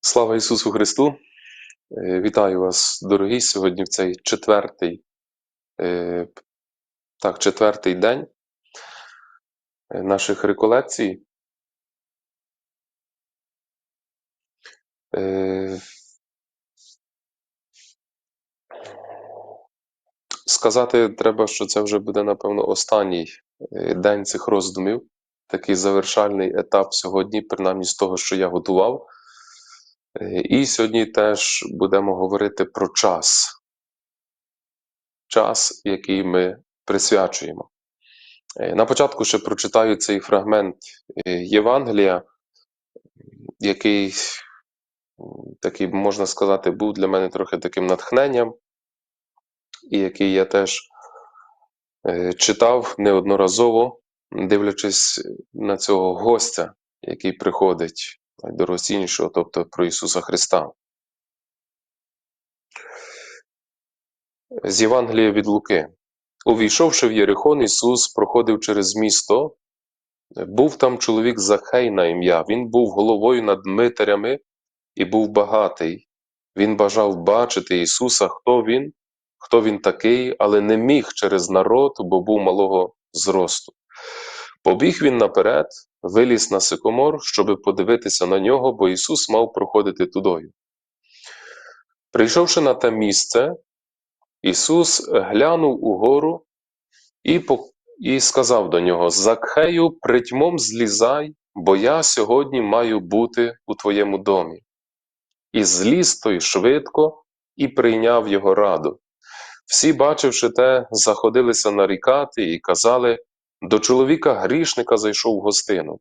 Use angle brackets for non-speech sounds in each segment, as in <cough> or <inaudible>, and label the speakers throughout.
Speaker 1: Слава Ісусу Христу! Е, Вітаю вас, дорогі, сьогодні в цей четвертий, е, так, четвертий день е, наших реколекцій. Сказати треба, що це вже буде, напевно, останній день цих роздумів, такий завершальний етап сьогодні, принаймні з того, що я готував. Е, І сьогодні теж будемо говорити про час. Час, який ми присвячуємо. Е, На початку ще прочитаю цей фрагмент е, Євангелія, який, такий, можна сказати, був для мене трохи таким натхненням, і який я теж читав неодноразово, дивлячись на цього гостя, який приходить до розціннішого, тобто про Ісуса Христа. З Євангелія від Луки. Увійшовши в Єрихон, Ісус проходив через місто. Був там чоловік Захей на ім'я. Він був головою над митарями і був багатий. Він бажав бачити Ісуса, хто він, хто він такий, але не міг через народ, бо був малого зросту. Побіг він наперед, виліз на сикомор, щоби подивитися на нього, бо Ісус мав проходити тудою. Прийшовши на те місце, Ісус глянув угору і, і сказав до нього: Закхею, притьмом злізай, бо я сьогодні маю бути у твоєму домі. І зліз той швидко і прийняв його раду. Всі, бачивши те, заходилися нарікати і казали: до чоловіка грішника зайшов в гостину.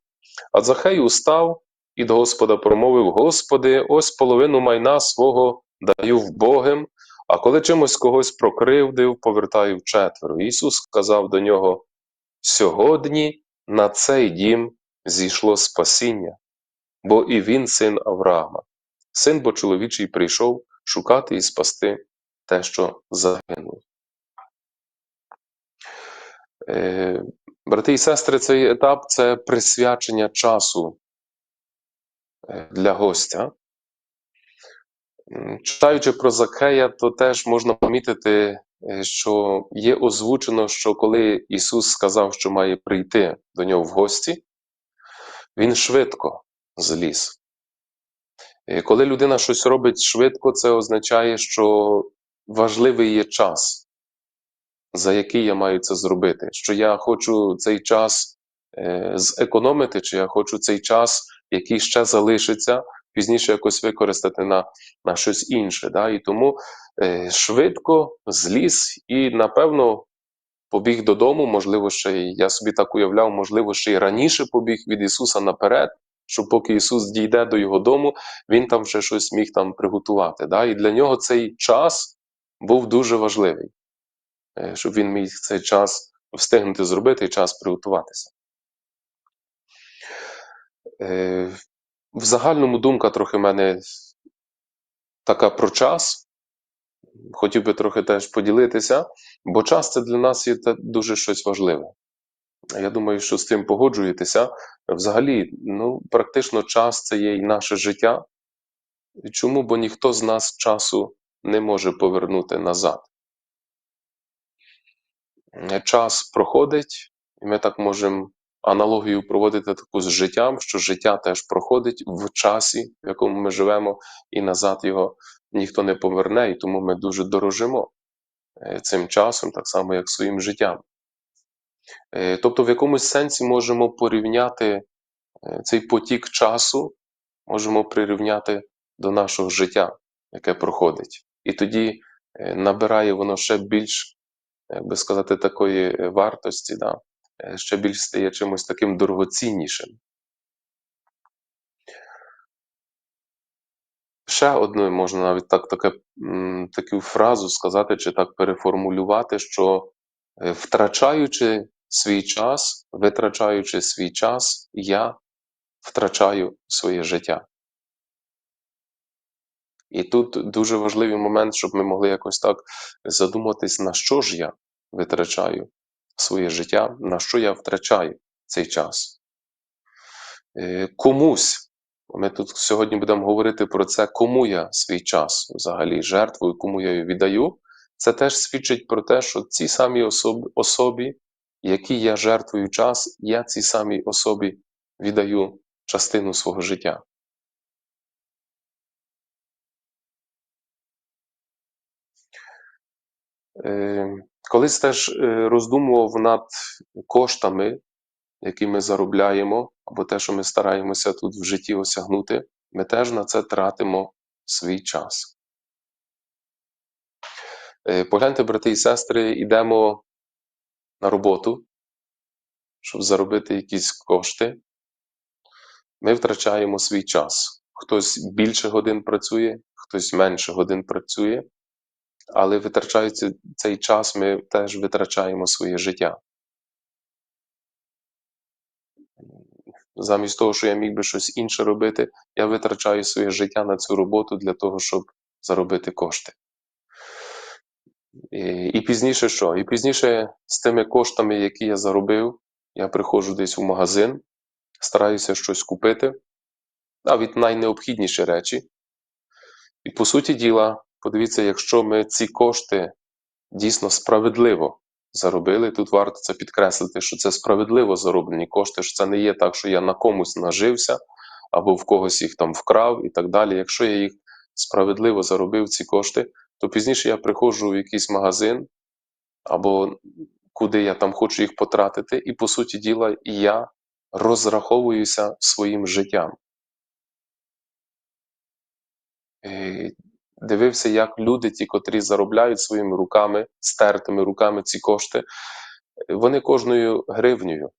Speaker 1: А Захей устав і до Господа промовив: Господи, ось половину майна свого даю в Богим, а коли чимось когось прокривдив, повертаю вчетверо. Ісус сказав до нього: Сьогодні на цей дім зійшло спасіння, бо і він син Авраама. Син бо чоловічий прийшов шукати і спасти те, що загинуло. Брати і сестри, цей етап це присвячення часу е, для гостя. Читаючи про Закея, то теж можна помітити, е, що є озвучено, що коли Ісус сказав, що має прийти до нього в гості, Він швидко зліз. Коли людина щось робить швидко, це означає, що важливий є час, за який я маю це зробити. Що я хочу цей час е, зекономити, чи я хочу цей час, який ще залишиться, пізніше якось використати на на щось інше. Да? І тому е, швидко зліз і, напевно, побіг додому, можливо, ще й я собі так уявляв, можливо, ще й раніше побіг від Ісуса наперед, щоб поки Ісус дійде до його дому, Він там ще щось міг там приготувати. Да? І для нього цей час був дуже важливий, щоб він міг цей час встигнути зробити і час приготуватися. Е, В загальному думка трохи в мене така про час. Хотів би трохи теж поділитися, бо час це для нас є дуже щось важливе. Я думаю, що з тим погоджуєтеся. Взагалі, ну, практично час це є і наше життя. Чому? Бо ніхто з нас часу не може повернути назад. Час проходить, і ми так можемо аналогію проводити таку з життям, що життя теж проходить в часі, в якому ми живемо, і назад його ніхто не поверне, і тому ми дуже дорожимо е, цим часом, так само, як своїм життям. Е, Тобто, в якомусь сенсі можемо порівняти е, цей потік часу, можемо прирівняти до нашого життя, яке проходить. І тоді набирає воно ще більш, би сказати, такої е, вартості, да? е, ще більш стає чимось таким дорогоціннішим. Ще одну можна навіть так, таке, таку фразу сказати, чи так переформулювати, що е, втрачаючи свій час, витрачаючи свій час, я втрачаю своє життя. І тут дуже важливий момент, щоб ми могли якось так задуматись, на що ж я витрачаю своє життя, на що я втрачаю цей час. е, комусь. Ми тут сьогодні будемо говорити про це, кому я свій час взагалі жертвую, кому я його віддаю. Це теж свідчить про те, що ці самі особи, особі, які я жертвую час, я цій самій особі віддаю частину свого життя. Колись теж е, роздумував над коштами, які ми заробляємо, або те, що ми стараємося тут в житті осягнути, ми теж на це тратимо свій час. Е, погляньте, брати і сестри, йдемо на роботу, щоб заробити якісь кошти. Ми втрачаємо свій час. Хтось більше годин працює, хтось менше годин працює, але витрачаючи цей час, ми теж витрачаємо своє життя. Замість того, що я міг би щось інше робити, я витрачаю своє життя на цю роботу для того, щоб заробити кошти. І, і пізніше що? І пізніше з тими коштами, які я заробив, я приходжу десь у магазин, стараюся щось купити, навіть найнеобхідніші речі. І по суті діла, подивіться, якщо ми ці кошти дійсно справедливо заробили, тут варто це підкреслити, що це справедливо зароблені кошти, що це не є так, що я на комусь нажився, або в когось їх там вкрав і так далі. Якщо я їх справедливо заробив ці кошти, то пізніше я приходжу в якийсь магазин, або куди я там хочу їх потратити, і по суті діла я розраховуюся своїм життям. Дивився, як люди, ті, котрі заробляють своїми руками, стертими руками ці кошти, вони кожною гривнею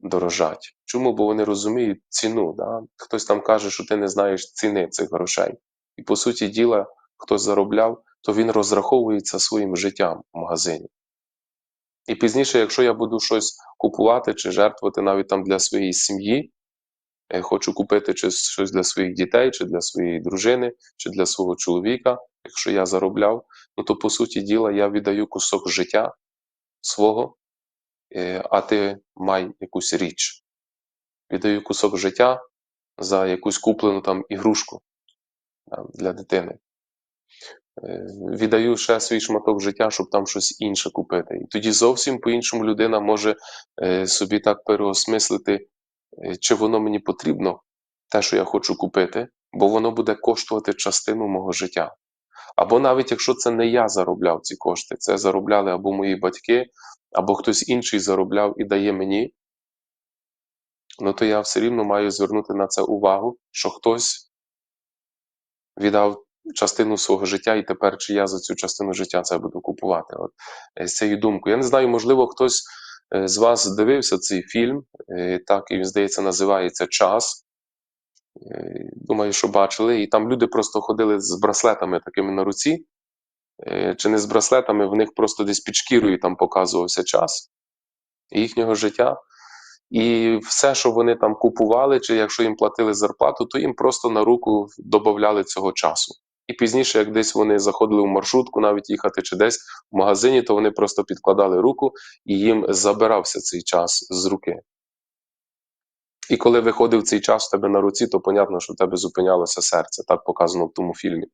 Speaker 1: дорожать. Чому? Бо вони розуміють ціну. Да? Хтось там каже, що ти не знаєш ціни цих грошей. І по суті діла, хтось заробляв, то він розраховується своїм життям в магазині. І пізніше, якщо я буду щось купувати чи жертвувати навіть там для своєї сім'ї, хочу купити щось для своїх дітей, чи для своєї дружини, чи для свого чоловіка, якщо я заробляв, ну то по суті діла я віддаю кусок життя свого, а ти май якусь річ. Віддаю кусок життя за якусь куплену там ігрушку для дитини. Віддаю ще свій шматок життя, щоб там щось інше купити. І тоді зовсім по-іншому людина може собі так переосмислити чи воно мені потрібно, те, що я хочу купити, бо воно буде коштувати частину мого життя. Або навіть якщо це не я заробляв ці кошти, це заробляли або мої батьки, або хтось інший заробляв і дає мені, ну то я все рівно маю звернути на це увагу, що хтось віддав частину свого життя, і тепер чи я за цю частину життя це буду купувати. От З цією думкою. Я не знаю, можливо, хтось Е, з вас дивився цей фільм, е, так і він здається, називається Час. Е, думаю, що бачили. І там люди просто ходили з браслетами такими на руці. Чи не з браслетами, в них просто десь під шкірою там показувався час їхнього життя. І все, що вони там купували, чи якщо їм платили зарплату, то їм просто на руку додавали цього часу. І пізніше, як десь вони заходили в маршрутку, навіть їхати чи десь в магазині, то вони просто підкладали руку і їм забирався цей час з руки. І коли виходив цей час в тебе на руці, то понятно, що в тебе зупинялося серце, так показано в тому фільмі.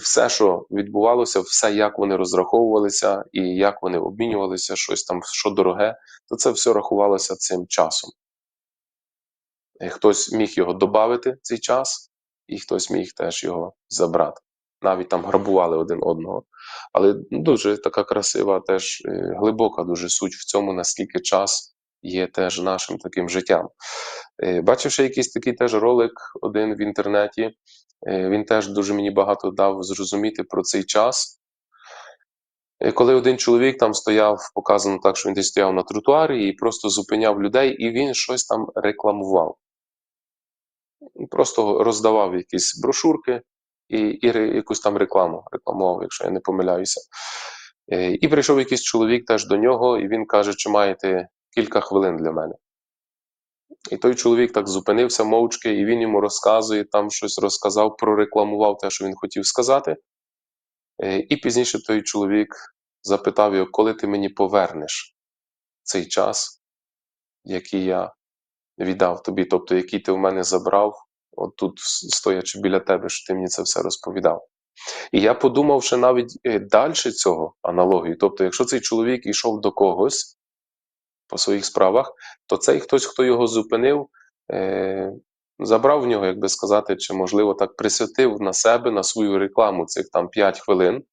Speaker 1: Все, що відбувалося, все, як вони розраховувалися і як вони обмінювалися, щось там, що дороге, то це все рахувалося цим часом. Е, хтось міг його додати цей час, і хтось міг теж його забрати. Навіть там грабували один одного. Але дуже така красива, теж е, глибока дуже суть в цьому, наскільки час є теж нашим таким життям. Е, бачивши якийсь такий теж ролик один в інтернеті, е, він теж дуже мені багато дав зрозуміти про цей час. Коли один чоловік там стояв, показано так, що він десь стояв на тротуарі і просто зупиняв людей, і він щось там рекламував просто роздавав якісь брошурки і і якусь там рекламу рекламував, якщо я не помиляюся. Е, і прийшов якийсь чоловік теж до нього, і він каже, чи маєте кілька хвилин для мене. І той чоловік так зупинився мовчки, і він йому розказує, там щось розказав, прорекламував те, що він хотів сказати. Е, і пізніше той чоловік запитав його, коли ти мені повернеш цей час, який я віддав тобі, тобто який ти в мене забрав, от тут стоячи біля тебе, що ти мені це все розповідав. І я подумав, що навіть далі цього аналогію, тобто, якщо цей чоловік йшов до когось по своїх справах, то цей хтось, хто його зупинив, е, забрав в нього, як би сказати, чи, можливо, так присвятив на себе, на свою рекламу цих там 5 хвилин.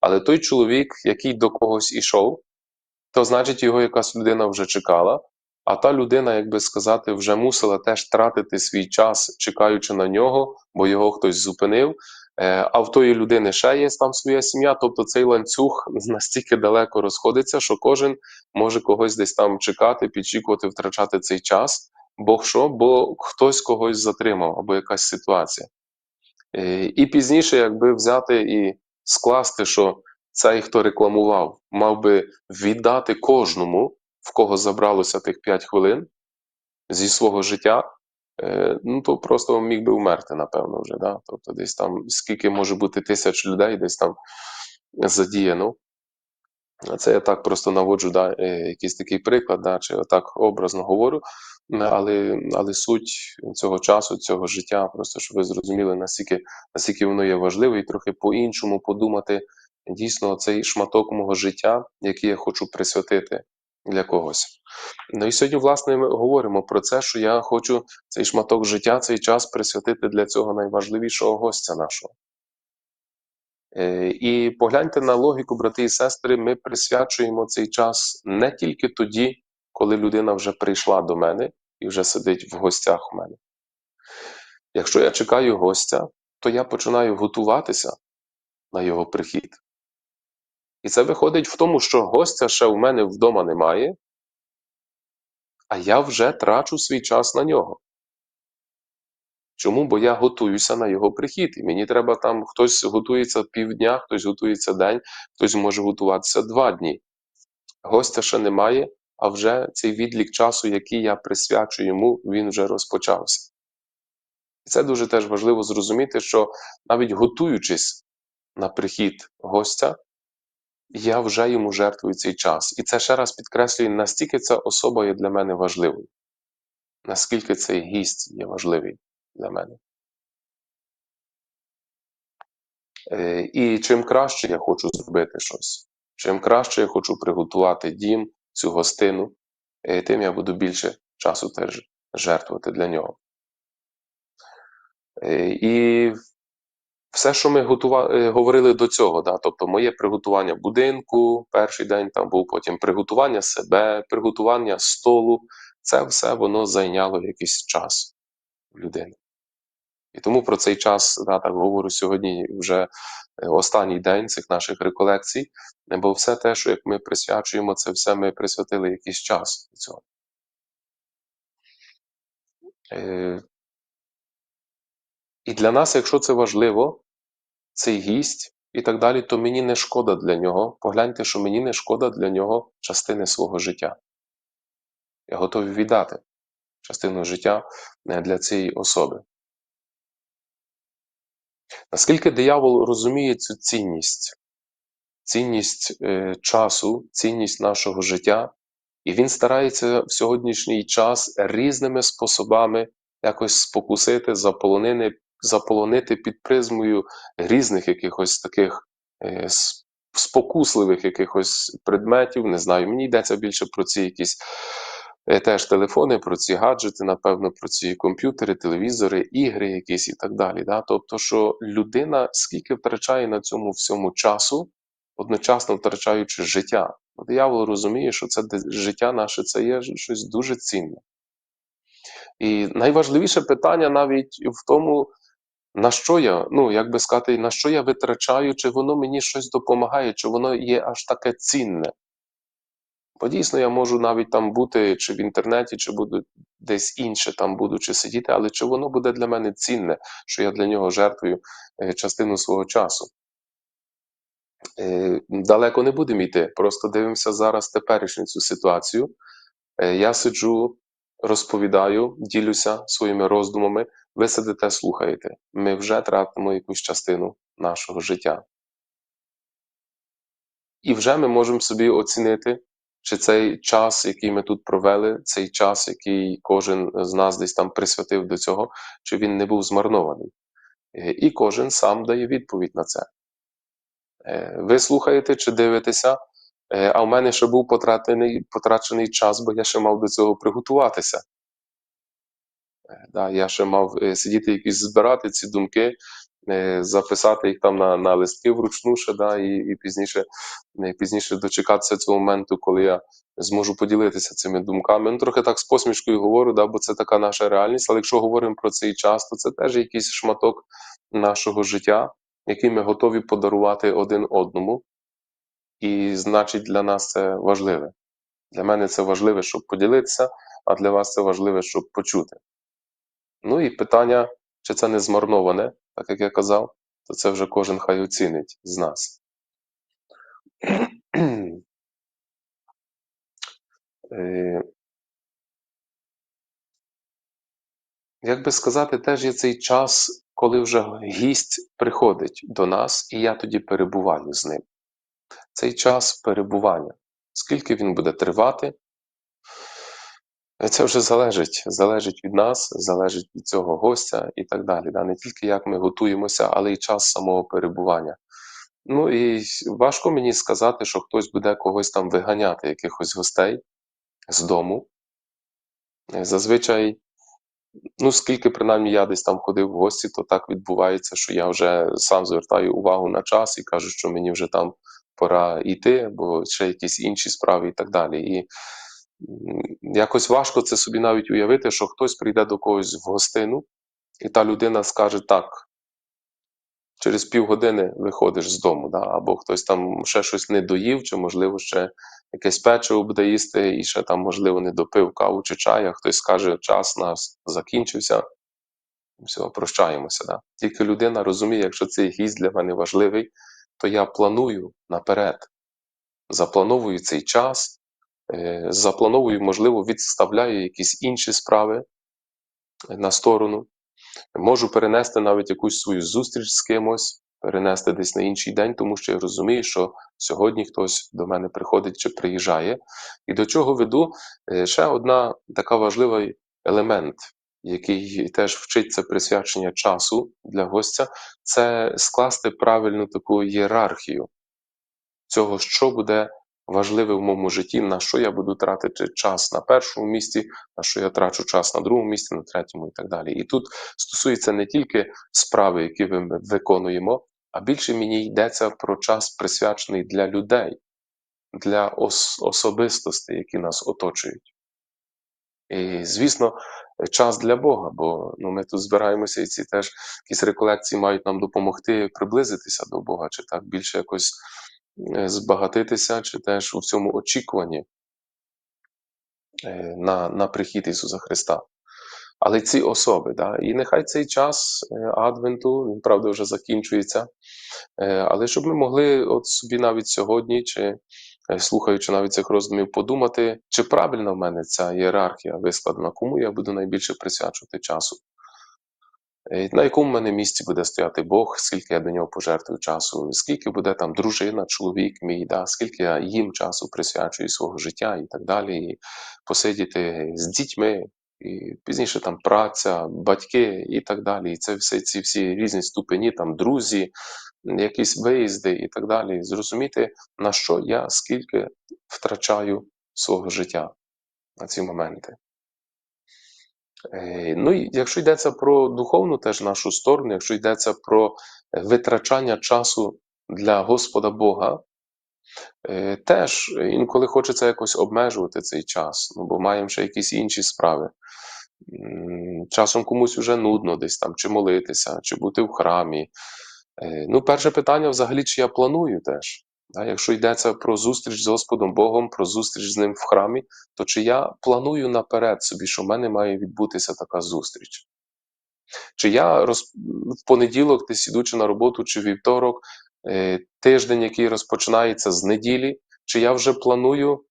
Speaker 1: Але той чоловік, який до когось ішов, то значить його якась людина вже чекала, а та людина, як би сказати, вже мусила теж тратити свій час, чекаючи на нього, бо його хтось зупинив. Е, а в тої людини ще є там своя сім'я, тобто цей ланцюг <laughs> настільки далеко розходиться, що кожен може когось десь там чекати, підчікувати, втрачати цей час. Бо що? Бо хтось когось затримав або якась ситуація. Е, і пізніше, якби взяти і скласти, що цей, хто рекламував, мав би віддати кожному, в кого забралося тих 5 хвилин зі свого життя, е, ну то просто міг би вмерти, напевно, вже. Да? Тобто, десь там скільки може бути тисяч людей, десь там задіяно. Це я так просто наводжу да, е, якийсь такий приклад, да, чи так образно говорю, але але суть цього часу, цього життя, просто щоб ви зрозуміли, наскільки наскільки воно є важливе, і трохи по-іншому подумати дійсно цей шматок мого життя, який я хочу присвятити для когось. Ну і сьогодні, власне, ми говоримо про це, що я хочу цей шматок життя, цей час присвятити для цього найважливішого гостя нашого. Е, і погляньте на логіку, брати і сестри, ми присвячуємо цей час не тільки тоді, коли людина вже прийшла до мене і вже сидить в гостях у мене. Якщо я чекаю гостя, то я починаю готуватися на його прихід. І це виходить в тому, що гостя ще у мене вдома немає, а я вже трачу свій час на нього. Чому? Бо я готуюся на його прихід. І мені треба там хтось готується півдня, хтось готується день, хтось може готуватися два дні. Гостя ще немає, а вже цей відлік часу, який я присвячую йому, він вже розпочався. І це дуже теж важливо зрозуміти, що навіть готуючись на прихід гостя, я вже йому жертвую цей час. І це ще раз підкреслює, настільки ця особа є для мене важливою, наскільки цей гість є важливий для мене. Е, і чим краще я хочу зробити щось, чим краще я хочу приготувати дім, цю гостину, е, тим я буду більше часу теж жертвувати для нього. Е, і все, що ми готували, говорили до цього, да, тобто моє приготування будинку, перший день там був потім приготування себе, приготування столу, це все воно зайняло якийсь час у людини. І тому про цей час да, так говорю сьогодні вже е, останній день цих наших реколекцій, бо все те, що як ми присвячуємо, це все ми присвятили якийсь час до цього. Е, і для нас, якщо це важливо, цей гість і так далі, то мені не шкода для нього. Погляньте, що мені не шкода для нього частини свого життя. Я готовий віддати частину життя е, для цієї особи. Наскільки диявол розуміє цю цінність, цінність е, часу, цінність нашого життя, і він старається в сьогоднішній час різними способами якось спокусити, заполонити, заполонити під призмою різних якихось таких е, спокусливих якихось предметів. Не знаю, мені йдеться більше про ці якісь. Е, теж телефони, про ці гаджети, напевно, про ці комп'ютери, телевізори, ігри якісь і так далі. Да? Тобто, що людина скільки втрачає на цьому всьому часу, одночасно втрачаючи життя. Диявол розуміє, що це життя наше це є щось дуже цінне. І найважливіше питання навіть в тому, на що я, ну як би сказати, на що я витрачаю, чи воно мені щось допомагає, чи воно є аж таке цінне. Бо дійсно я можу навіть там бути чи в інтернеті, чи буду десь інше там будучи сидіти, але чи воно буде для мене цінне, що я для нього жертвую е, частину свого часу? Е, далеко не будемо йти, просто дивимося зараз теперішню цю ситуацію. Е, я сиджу, розповідаю, ділюся своїми роздумами, ви сидите, слухаєте. Ми вже тратимо якусь частину нашого життя. І вже ми можемо собі оцінити, чи цей час, який ми тут провели, цей час, який кожен з нас десь там присвятив до цього, чи він не був змарнований. Е, І кожен сам дає відповідь на це. Е, Ви слухаєте чи дивитеся, а в мене ще був потрачений, потрачений час, бо я ще мав до цього приготуватися. Е, Да, я ще мав е, сидіти якісь збирати ці думки, е, записати їх там на, на листки вручну ще, да, і, і пізніше, е, пізніше дочекатися цього моменту, коли я зможу поділитися цими думками. Ну, трохи так з посмішкою говорю, да, бо це така наша реальність. Але якщо говоримо про цей час, то це теж якийсь шматок нашого життя, який ми готові подарувати один одному. І значить, для нас це важливе. Для мене це важливе, щоб поділитися, а для вас це важливе, щоб почути. Ну і питання, чи це не змарноване, так як я казав, то це вже кожен хай оцінить з нас. Е, Як би сказати, теж є цей час, коли вже гість приходить до нас, і я тоді перебуваю з ним. Цей час перебування. Скільки він буде тривати, це вже залежить залежить від нас, залежить від цього гостя і так далі. Да? Не тільки як ми готуємося, але й час самого перебування. Ну і важко мені сказати, що хтось буде когось там виганяти, якихось гостей з дому. Зазвичай, ну скільки принаймні я десь там ходив в гості, то так відбувається, що я вже сам звертаю увагу на час і кажу, що мені вже там пора йти, бо ще якісь інші справи і так далі. І якось важко це собі навіть уявити, що хтось прийде до когось в гостину, і та людина скаже так. Через півгодини виходиш з дому, да? або хтось там ще щось не доїв, чи, можливо, ще якесь печиво буде їсти, і ще там, можливо, не допив каву чи чай, а хтось скаже, час нас закінчився. Все, прощаємося. Да? Тільки людина розуміє, якщо цей гість для мене важливий, то я планую наперед. Заплановую цей час, е, заплановую, можливо, відставляю якісь інші справи на сторону. Можу перенести навіть якусь свою зустріч з кимось, перенести десь на інший день, тому що я розумію, що сьогодні хтось до мене приходить чи приїжджає. І до чого веду Е, ще одна така важливий елемент, який теж вчиться присвячення часу для гостя, це скласти правильну таку ієрархію цього, що буде важливе в моєму житті, на що я буду тратити час на першому місці, на що я трачу час на другому місці, на третьому і так далі. І тут стосується не тільки справи, які ми виконуємо, а більше мені йдеться про час, присвячений для людей, для ос особистостей, які нас оточують. І, звісно, час для Бога, бо ну, ми тут збираємося, і ці теж якісь реколекції мають нам допомогти приблизитися до Бога, чи так більше якось е, збагатитися, чи теж у цьому очікуванні е, на, на прихід Ісуса Христа. Але ці особи, да, і нехай цей час е, Адвенту, він правда вже закінчується, але щоб ми могли от собі навіть сьогодні, чи слухаючи навіть цих роздумів, подумати, чи правильно в мене ця ієрархія вискладена, кому я буду найбільше присвячувати часу. Е, На якому в мене місці буде стояти Бог, скільки я до нього пожертвую часу, скільки буде там дружина, чоловік мій, да, скільки я їм часу присвячую свого життя і так далі, і посидіти з дітьми, і пізніше там праця, батьки і так далі. І це все ці всі різні ступені, там друзі, якісь виїзди і так далі. Зрозуміти, на що я скільки втрачаю свого життя на ці моменти. Е, Ну і якщо йдеться про духовну теж нашу сторону, якщо йдеться про витрачання часу для Господа Бога, е, теж інколи хочеться якось обмежувати цей час, ну бо маємо ще якісь інші справи. Часом комусь вже нудно десь там, чи молитися, чи бути в храмі. Е, Ну, перше питання взагалі, чи я планую теж. Якщо йдеться про зустріч з Господом Богом, про зустріч з ним в храмі, то чи я планую наперед собі, що в мене має відбутися така зустріч? Чи я роз... в понеділок, десь ідучи на роботу, чи вівторок, е, тиждень, який розпочинається з неділі, чи я вже планую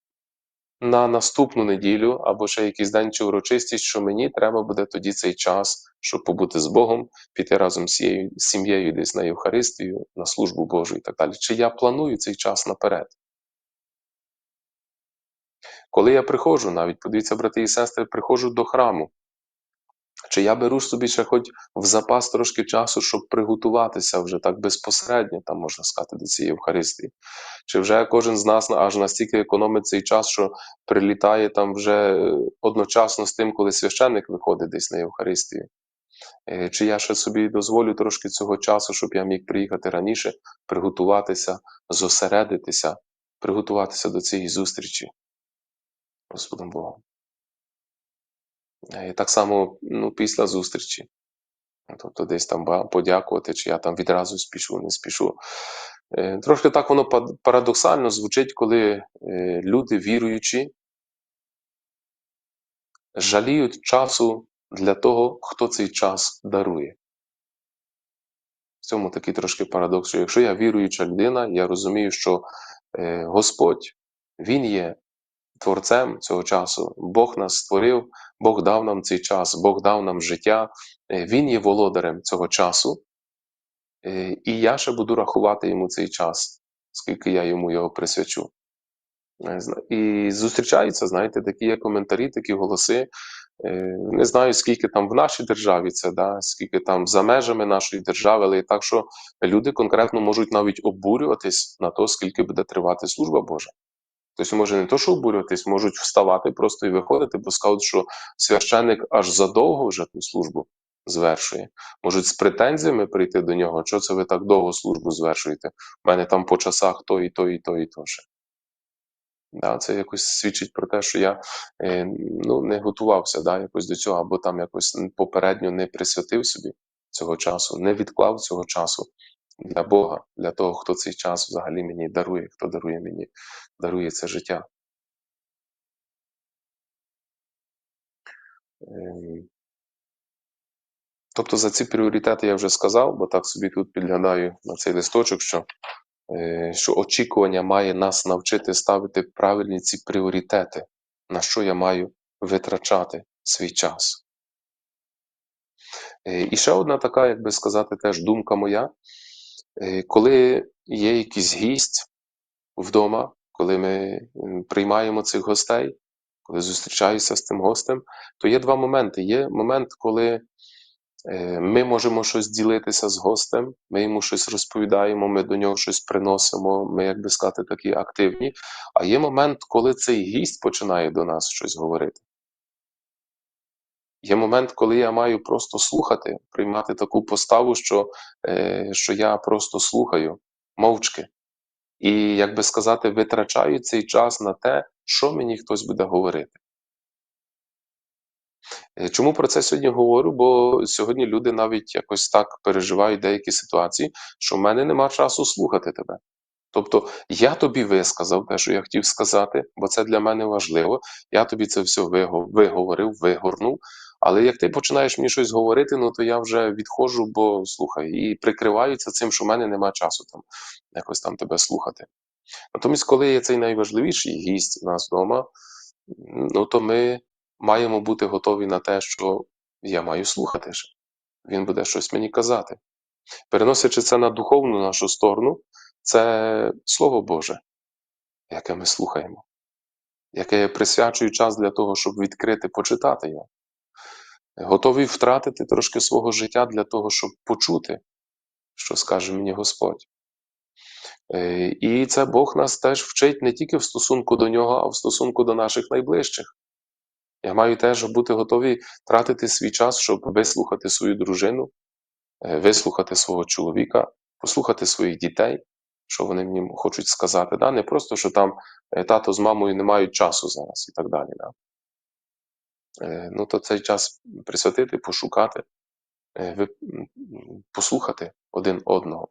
Speaker 1: на наступну неділю або ще якийсь день чи урочистість, що мені треба буде тоді цей час, щоб побути з Богом, піти разом з сім'єю, десь на Євхаристію, на службу Божу і так далі. Чи я планую цей час наперед? Коли я приходжу, навіть подивіться, брати і сестри, приходжу до храму, чи я беру собі ще хоч в запас трошки часу, щоб приготуватися вже так безпосередньо, там можна сказати, до цієї Євхаристії? Чи вже кожен з нас аж настільки економить цей час, що прилітає там вже е, одночасно з тим, коли священник виходить десь на Євхаристію? Е, Чи я ще собі дозволю трошки цього часу, щоб я міг приїхати раніше, приготуватися, зосередитися, приготуватися до цієї зустрічі Господом Богом? Е, Так само ну, після зустрічі. Тобто десь там подякувати, чи я там відразу спішу, не спішу. Е, Трошки так воно парадоксально звучить, коли е, люди віруючі жаліють часу для того, хто цей час дарує. В цьому такий трошки парадокс, що якщо я віруюча людина, я розумію, що Господь, Він є творцем цього часу. Бог нас створив, Бог дав нам цей час, Бог дав нам життя, е, Він є володарем цього часу. Е, І я ще буду рахувати йому цей час, скільки я йому його присвячу. І зустрічаються, знаєте, такі є коментарі, такі голоси. Е, Не знаю, скільки там в нашій державі це, да, скільки там за межами нашої держави, але і так, що люди конкретно можуть навіть обурюватись на то, скільки буде тривати служба Божа. Тобто, може не то, що обурюватись, можуть вставати просто і виходити, бо скажуть, що священник аж задовго вже ту службу звершує. Можуть з претензіями прийти до нього, що це ви так довго службу звершуєте? У мене там по часах то і то, і то, і то ще. Да, це якось свідчить про те, що я е, ну, не готувався да, якось до цього, або там якось попередньо не присвятив собі цього часу, не відклав цього часу для Бога, для того, хто цей час взагалі мені дарує, хто дарує мені, дарує це життя. Ем, Тобто за ці пріоритети я вже сказав, бо так собі тут підглядаю на цей листочок, що, е, що очікування має нас навчити ставити правильні ці пріоритети, на що я маю витрачати свій час. Е, І ще одна така, як би сказати, теж думка моя. Е, Коли є якийсь гість вдома, коли ми приймаємо цих гостей, коли зустрічаюся з цим гостем, то є два моменти. Є момент, коли е, ми можемо щось ділитися з гостем, ми йому щось розповідаємо, ми до нього щось приносимо, ми, як би сказати, такі активні. А є момент, коли цей гість починає до нас щось говорити. Є момент, коли я маю просто слухати, приймати таку поставу, що, е, що я просто слухаю мовчки. І, як би сказати, витрачаю цей час на те, що мені хтось буде говорити. Е, Чому про це сьогодні говорю? Бо сьогодні люди навіть якось так переживають деякі ситуації, що в мене нема часу слухати тебе. Тобто я тобі висказав те, що я хотів сказати, бо це для мене важливо. Я тобі це все виговорив, вигорнув. Але як ти починаєш мені щось говорити, ну то я вже відходжу, бо слухай, і прикриваюся цим, що в мене нема часу там якось там тебе слухати. Натомість, коли є цей найважливіший гість у нас вдома, ну то ми маємо бути готові на те, що я маю слухати ще. Він буде щось мені казати. Переносячи це на духовну нашу сторону, це Слово Боже, яке ми слухаємо, яке я присвячую час для того, щоб відкрити, почитати його. Готовий втратити трошки свого життя для того, щоб почути, що скаже мені Господь. Е, І це Бог нас теж вчить не тільки в стосунку до нього, а в стосунку до наших найближчих. Я маю теж бути готовий тратити свій час, щоб вислухати свою дружину, е, вислухати свого чоловіка, послухати своїх дітей, що вони мені хочуть сказати. Да? Не просто, що там е, тато з мамою не мають часу зараз і так далі. Да? Е, Ну, то цей час присвятити, пошукати, е, послухати один одного.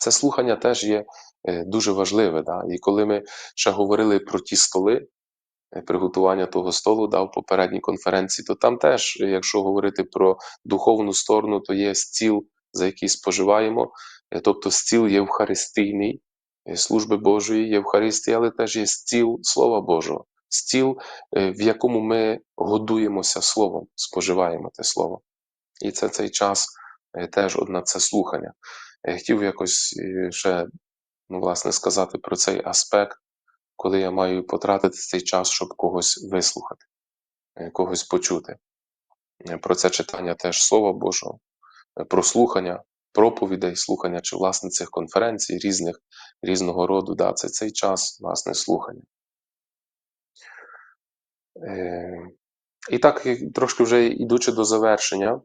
Speaker 1: Це слухання теж є е, дуже важливе. Да? І коли ми ще говорили про ті столи, приготування того столу да, в попередній конференції, то там теж, якщо говорити про духовну сторону, то є стіл, за який споживаємо, тобто стіл євхаристійний, служби Божої, Євхаристії, але теж є стіл Слова Божого, стіл, е, в якому ми годуємося Словом, споживаємо те Слово. І це цей час е, теж одна це слухання. Я хотів якось е, ще ну, власне, сказати про цей аспект, коли я маю потратити цей час, щоб когось вислухати, е, когось почути. Е, Про це читання теж Слова Божого, е, про слухання, проповідей, слухання чи власне цих конференцій різних, різного роду. Да, Це цей час, власне, слухання. Е, І так, трошки вже йдучи до завершення,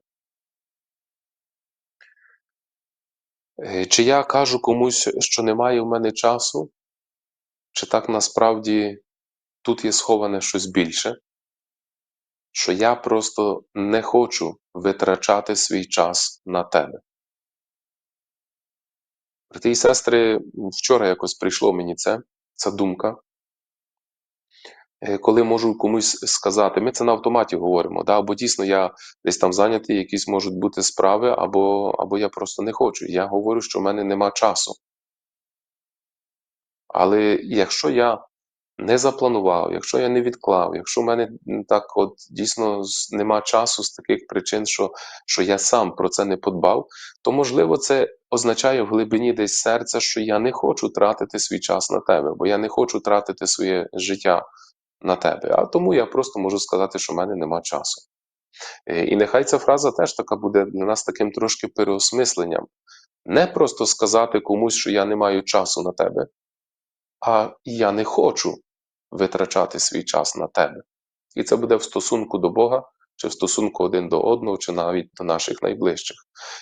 Speaker 1: е, чи я кажу комусь, що немає в мене часу, чи так насправді тут є сховане щось більше, що я просто не хочу витрачати свій час на тебе. Брати і сестри, вчора якось прийшло мені це, ця думка. Е, Коли можу комусь сказати, ми це на автоматі говоримо, да? або дійсно я десь там зайнятий, якісь можуть бути справи, або, або я просто не хочу. Я говорю, що в мене нема часу. Але якщо я не запланував, якщо я не відклав, якщо в мене так от дійсно нема часу з таких причин, що що я сам про це не подбав, то можливо це означає в глибині десь серця, що я не хочу тратити свій час на тебе, бо я не хочу тратити своє життя на тебе. А тому я просто можу сказати, що в мене нема часу. Е, І нехай ця фраза теж така буде для нас таким трошки переосмисленням. Не просто сказати комусь, що я не маю часу на тебе, а я не хочу витрачати свій час на тебе. І це буде в стосунку до Бога, чи в стосунку один до одного, чи навіть до наших найближчих.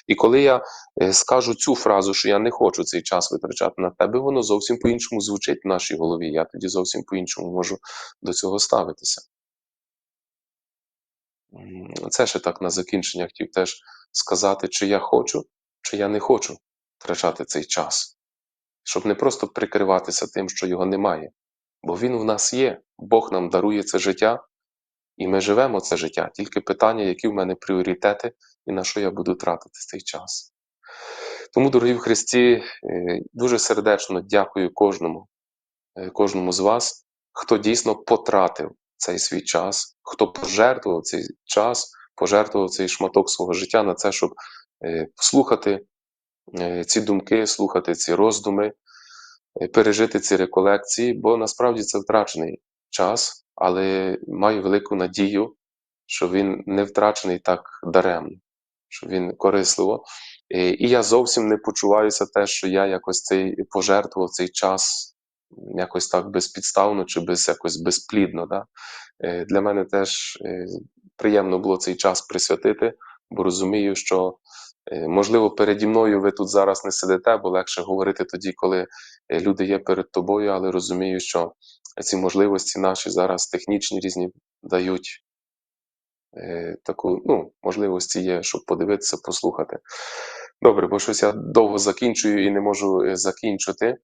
Speaker 1: І коли я е, скажу цю фразу, що я не хочу цей час витрачати на тебе, воно зовсім по-іншому звучить в нашій голові. Я тоді зовсім по-іншому можу до цього ставитися. Це ще так на закінчення хотів теж сказати, чи я хочу, чи я не хочу втрачати цей час, щоб не просто прикриватися тим, що його немає, бо він в нас є, Бог нам дарує це життя, і ми живемо це життя. Тільки питання, які в мене пріоритети і на що я буду тратити цей час. Тому, дорогі в Христі, е, дуже сердечно дякую кожному, е, кожному з вас, хто дійсно потратив цей свій час, хто пожертвував цей час, пожертвував цей шматок свого життя на це, щоб е, слухати ці думки, слухати ці роздуми, пережити ці реколекції, бо насправді це втрачений час, але маю велику надію, що він не втрачений так даремно, що він корисливо. Е, І я зовсім не почуваюся те, що я якось цей пожертвував цей час якось так безпідставно чи без якось безплідно. Да? Е, Для мене теж е, приємно було цей час присвятити, бо розумію, що можливо переді мною ви тут зараз не сидите, бо легше говорити тоді, коли люди є перед тобою, але розумію, що ці можливості наші зараз технічні різні дають е, таку, ну, можливості є, щоб подивитися, послухати. Добре, бо щось я довго закінчую і не можу е, закінчити.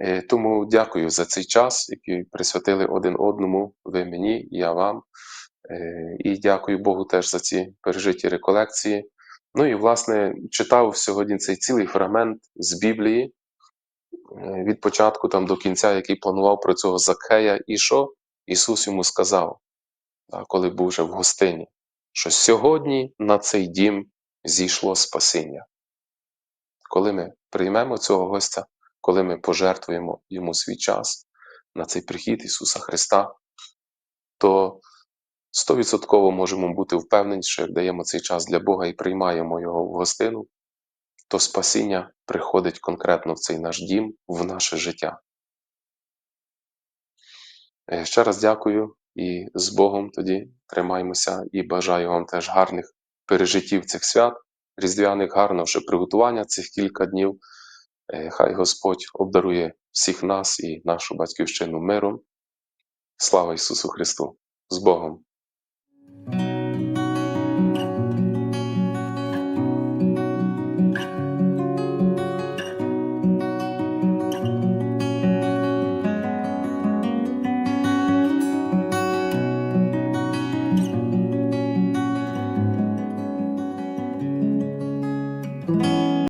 Speaker 1: Е, Тому дякую за цей час, який присвятили один одному, ви мені, я вам. Е, І дякую Богу теж за ці пережиті реколекції. Ну і, власне, читав сьогодні цей цілий фрагмент з Біблії від початку там до кінця, який планував про цього Закхея, і що Ісус йому сказав, коли був вже в гостині, що сьогодні на цей дім зійшло спасіння. Коли ми приймемо цього гостя, коли ми пожертвуємо йому свій час на цей прихід Ісуса Христа, то стовідсотково можемо бути впевнені, що як даємо цей час для Бога і приймаємо Його в гостину, то спасіння приходить конкретно в цей наш дім, в наше життя. Е, Ще раз дякую і з Богом тоді тримаймося і бажаю вам теж гарних пережиттів цих свят, різдвяних, гарного ще приготування цих кілька днів. Е, Хай Господь обдарує всіх нас і нашу батьківщину миром. Слава Ісусу Христу! З Богом!